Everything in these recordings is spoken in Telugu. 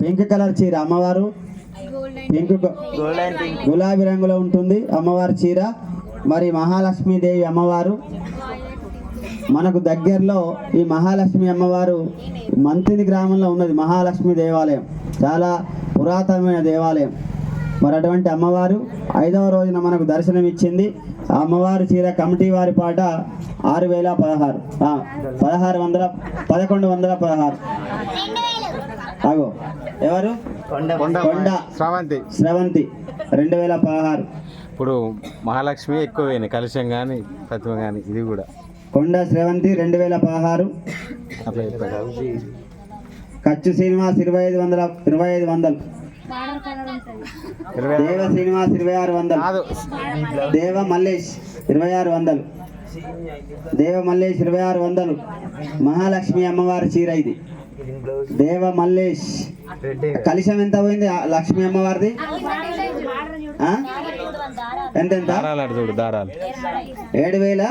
పింక్ కలర్ చీర అమ్మవారు. పింక్ గులాబీ రంగులో ఉంటుంది అమ్మవారి చీర. మరి మహాలక్ష్మీదేవి అమ్మవారు. మనకు దగ్గరలో ఈ మహాలక్ష్మి అమ్మవారు మంతిని గ్రామంలో ఉన్నది మహాలక్ష్మి దేవాలయం. చాలా పురాతనమైన దేవాలయం. మరి అటువంటి అమ్మవారు ఐదవ రోజున మనకు దర్శనం ఇచ్చింది ఆ అమ్మవారి చీర కమిటీ వారి పాట ఆరు వేల పదహారు. పదహారు వందల పదకొండు వందల పదహారు. అగో ఎవరు? కొండ. స్రవంతి. స్రవంతి. రెండు వేల పదహారు. ఇప్పుడు మహాలక్ష్మి ఎక్కువ కలుషం కానీ ప్రతిమ కానీ ఇది కూడా. కొండ స్రవంతి రెండు వేల పదహారు ఖర్చు శ్రీనివాస్ ఇరవై ఐదు వందల ఇరవై ఐదు వందలు. ఇరవై దేవ శ్రీనివాస్ ఇరవై ఆరు వందలు. కాదు. దేవ మల్లేష్ ఇరవై ఆరు వందలు. దేవ మల్లేష్ ఇరవై ఆరు వందలు. మహాలక్ష్మి అమ్మవారి చీర ఇది. దేవ మల్లేష్ కలిశం ఎంత పోయింది? లక్ష్మి అమ్మవారిది? ఎంత ఎంత? ఏడు వేల?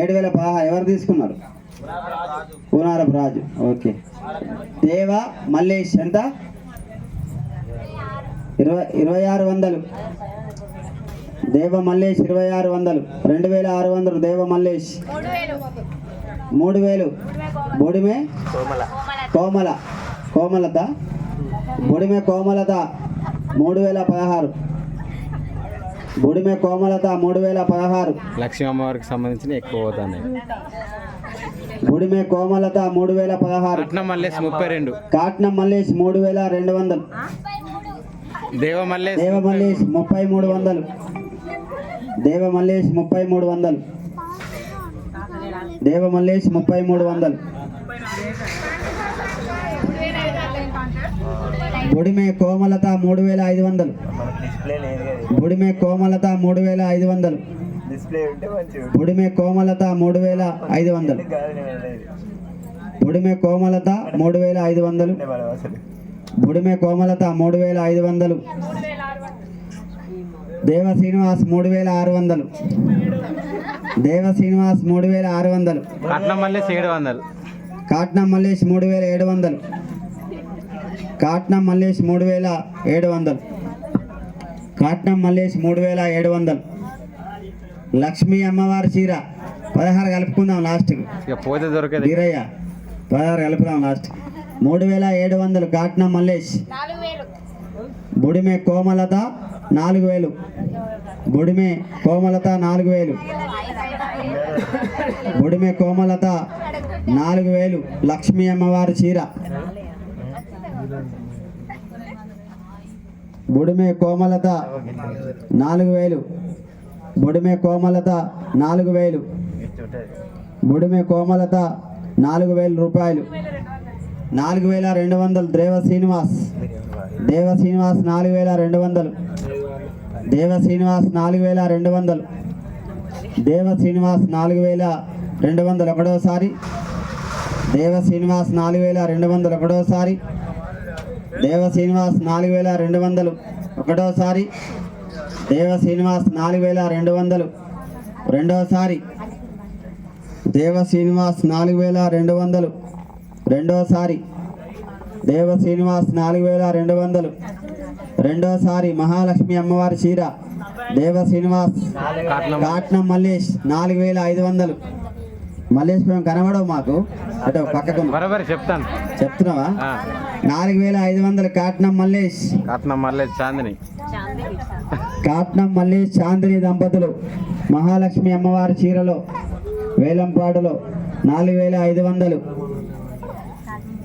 ఏడు వేల పదహారు ఎవరు తీసుకున్నారు? పూనారపు రాజు. ఓకే. దేవ మల్లేష్ ఎంత? ఇరవై ఇరవై ఆరు వందలు. దేవ మల్లేష్ ఇరవై ఆరు వందలు. రెండు వేల ఆరు వందలు దేవ మల్లేష్. మూడు వేలు బొడిమే కోమల. కోమలత? బొడిమే కోమలత మూడు వేల పదహారు. బొడిమే కోమలత మూడు వేల పదహారు. లక్ష్మీ అమ్మవారికి సంబంధించిన ఎక్కువ బుడిమే కోమలత మూడు వేల పదహారు. పట్నం మల్లేసి ముప్పై రెండు. కాట్నం మల్లేష్ మూడు వేల రెండు వందలు. దేవ మల్లేసి దేవ మల్లేష్ ముప్పై మూడు వందలు. దేవ మల్లేష్ ముప్పై మూడు వందలు. దేవ మల్లేష్ ముప్పై మూడు వందలు. బుడిమే కోమలత మూడు వేల ఐదు వందలు. బుడిమే కోమలత మూడు వేల ఐదు వందలు. బుడిమే కోమలత మూడు వేల ఐదు వందలు. బుడిమే కోమలత మూడు వేల ఐదు వందలు. బుడిమే కోమలత మూడు వేల ఐదు వందలు. దేవ శ్రీనివాస్ మూడు వేల ఆరు వందలు. దేవ శ్రీనివాస్ మూడు వేల ఆరు వందలు. పట్నం మల్లేసి ఏడు వందలు. కాట్నం మల్లేష్ మూడు వేల ఏడు వందలు. కాట్నం మల్లేష్ మూడు వేల ఏడు వందలు. కాట్నం మల్లేష్ మూడు వేల ఏడు వందలు. లక్ష్మీ అమ్మవారి చీర. పదహారు కలుపుకుందాం లాస్ట్కి ఇక పోతే దొరకదు. వీరయ్య పదహారు కలుపుదాం లాస్ట్ మూడు వేల ఏడు వందలు కాట్నం మల్లేష్. బుడిమే కోమలత నాలుగు వేలు. బుడిమే కోమలత నాలుగు వేలు. బుడిమే కోమలత నాలుగు వేలు లక్ష్మీ అమ్మవారి చీర. బుడిమే కోమలత నాలుగు వేలు. బుడిమే కోమలత నాలుగు వేలు. బుడిమే కోమలత నాలుగు వేల రూపాయలు. నాలుగు వేల రెండు వందలు దేవ శ్రీనివాస్. దేవ శ్రీనివాస్ నాలుగు వేల రెండు వందలు. దేవ శ్రీనివాస్ నాలుగు వేల రెండు వందలు. దేవ శ్రీనివాస్ నాలుగు వేల రెండు వందల ఒకటోసారి. దేవ శ్రీనివాస్ నాలుగు వేల రెండు వందలు ఒకటోసారి. దేవ శ్రీనివాస్ నాలుగు వేల రెండు వందలు ఒకటోసారి. దేవ శ్రీనివాస్ నాలుగు వేల రెండు వందలు రెండోసారి. దేవ శ్రీనివాస్ నాలుగు వేల రెండు వందలు రెండోసారి. దేవ శ్రీనివాస్ నాలుగు వేల రెండు వందలు రెండోసారి మహాలక్ష్మి అమ్మవారి చీర. దేవ శ్రీనివాస్ కాట్నం. మల్లేష్ నాలుగు వేల ఐదు వందలు. మల్లేష్ మేము కనబడవు మాకు. అటు పక్కకు. బరాబర్ చెప్తాను. చెప్తున్నావా? నాలుగు వేల ఐదు వందలు కాట్నం మల్లేష్. కాట్నం మల్లేసి చాందిని. కాట్నం మల్లేష్ చాందిని దంపతులు. మహాలక్ష్మి అమ్మవారి చీరలో వేలంపాడులో నాలుగు వేల ఐదు వందలు.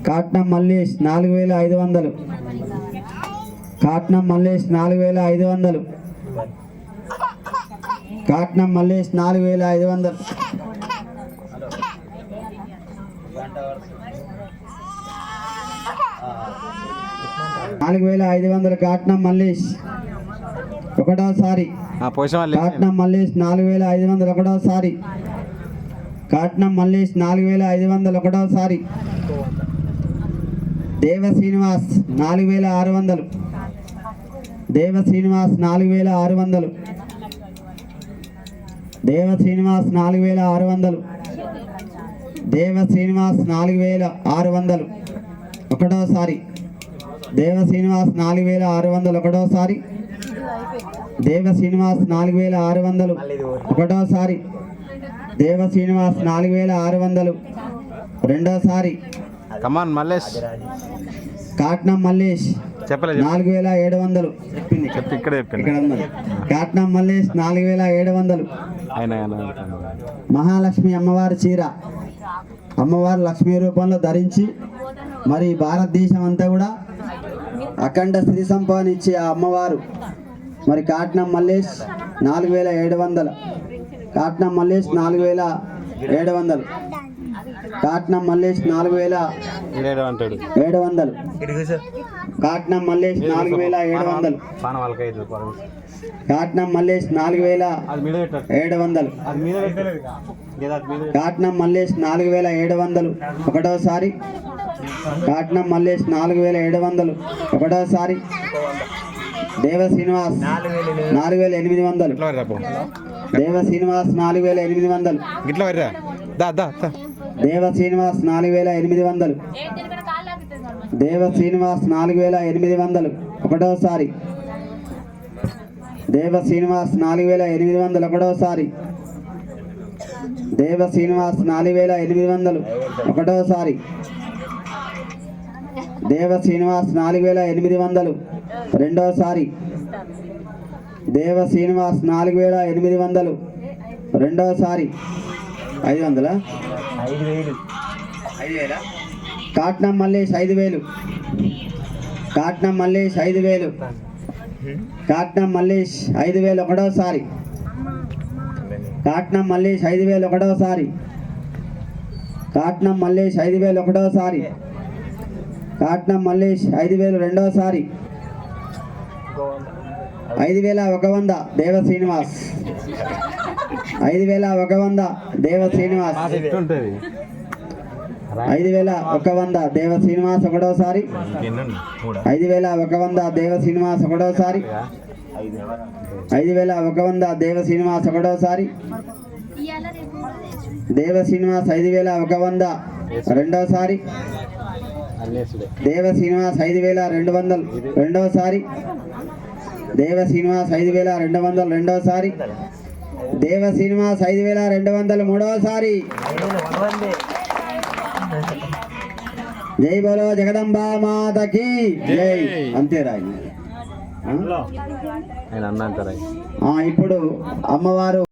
కాట్నం మల్లేష్ నాలుగు వేల ఐదు వందలు. కాట్నం మల్లేష్ నాలుగు వేల ఐదు వందలు. కాట్నం మల్లేష్ నాలుగు వేల ఐదు వందలు. నాలుగు వేల ఐదు వందలు కాట్నం మల్లేష్. ఒకటోసారి. మళ్ళీ కాట్నం మల్లేష్ నాలుగు వేల ఐదు వందలు ఒకటోసారి. కాట్నం మల్లేష్ నాలుగు వేల ఐదు వందలు ఒకటోసారి. దేవ శ్రీనివాస్ నాలుగు వేల ఆరు వందలు. దేవ శ్రీనివాస్ నాలుగు వేల ఆరు వందలు. దేవ శ్రీనివాస్ నాలుగు వేల ఆరు వందలు. దేవ శ్రీనివాస్ నాలుగు వేల ఆరు వందలు. ఒకటోసారి. దేవ శ్రీనివాస్ నాలుగు వేల ఆరు వందలు. ఒకటోసారి. దేవ శ్రీనివాస్ నాలుగు వేల ఆరు వందలు. ఒకటోసారి. దేవ శ్రీనివాస్ నాలుగు వేల ఆరు వందలు. రెండోసారి. కమాన్ మల్లేష్ కాట్నం మల్లేష్ చెప్పలేదు నాలుగు వేల ఏడు వందలు. చెప్పింది చెప్పి ఇక్కడే కాట్నం మల్లేష్ నాలుగు వేల ఏడు వందలు. మహాలక్ష్మి అమ్మవారి చీర. అమ్మవారు లక్ష్మీ రూపంలో ధరించి మరి భారతదేశం అంతా కూడా అఖండ శ్రీ సంపాదన ఇచ్చే ఆ అమ్మవారు. మరి కాట్నం మల్లేష్ నాలుగు వేల ఏడు వందలు. కాట్నం మల్లేష్ నాలుగు వేల ఏడు వందలు. కాట్నం మల్లేష్ నాలుగు వేల ఏడు వందలు. కాట్నం మల్లేష్ నాలుగు వేల ఏడు వందలు. కాట్నం మల్లేష్ నాలుగు వేల ఏడు వందలు. కాట్నం మల్లేష్ నాలుగు వేల ఏడు వందలు. ఒకటోసారి. కాట్నం మల్లేష్ నాలుగు వేల ఏడు వందలు. ఒకటోసారి. దేవ శ్రీనివాస్ నాలుగు వేల ఎనిమిది వందలు. ఇట్లా వర్రా పో. దేవ శ్రీనివాస్ నాలుగు వేల ఎనిమిది వందలు. ఇట్లా వర్రా దా దా దా. దేవ శ్రీనివాస్ నాలుగు వేల ఎనిమిది వందలు. దేవ శ్రీనివాస్ నాలుగు వేల ఎనిమిది వందలు. ఒకటోసారి. దేవ శ్రీనివాస్ నాలుగు వేల ఎనిమిది వందలు. ఒకటోసారి. దేవ శ్రీనివాస్ నాలుగు వేల ఎనిమిది వందలు. ఒకటోసారి. దేవ శ్రీనివాస్ నాలుగు వేల ఎనిమిది వందలు. రెండోసారి. దేవ శ్రీనివాస్ నాలుగు వేల ఎనిమిది వందలు. రెండోసారి. ఐదు వందలా? ఐదు వేలు. కాట్నం మల్లేష్ ఐదు వేలు. కాట్నం మల్లేష్ ఐదు వేలు. కాట్నం మల్లేష్ ఐదు వేలు ఒకటోసారి. కాట్నం మల్లేష్ ఐదు వేలు ఒకటోసారి. కాట్నం మల్లేష్ ఐదు వేలు ఒకటోసారి. కాట్నం మల్లేష్ ఐదు వేలు రెండోసారి. ఐదు వేల ఒక వంద. దేవ శ్రీనివాస్. ఐదు వేల ఒక వంద దేవ శ్రీనివాస్. ఐదు వేల ఒక వంద దేవ శ్రీనివాస్ ఒకటోసారి. ఐదు వేల ఒక వంద దేవ శ్రీనివాస్ ఒకటోసారి. ఐదు వేల ఒక వంద దేవ శ్రీనివాస్ ఒకటోసారి. దేవ శ్రీనివాస్ ఐదు వేల ఒక వంద రెండోసారి. దేవ శ్రీనివాస్ ఐదు వేల రెండు వందలు రెండోసారి. దేవ శ్రీనివాస్ ఐదు వేల రెండు వందలు రెండోసారి. దేవ శ్రీనివాస్ ఐదు వేల రెండు వందలు మూడోసారి జై బోలో జగదంబా మాతకి. జై. అంతే రాయి. ఆయన అన్న అంటారా ఇప్పుడు అమ్మవారు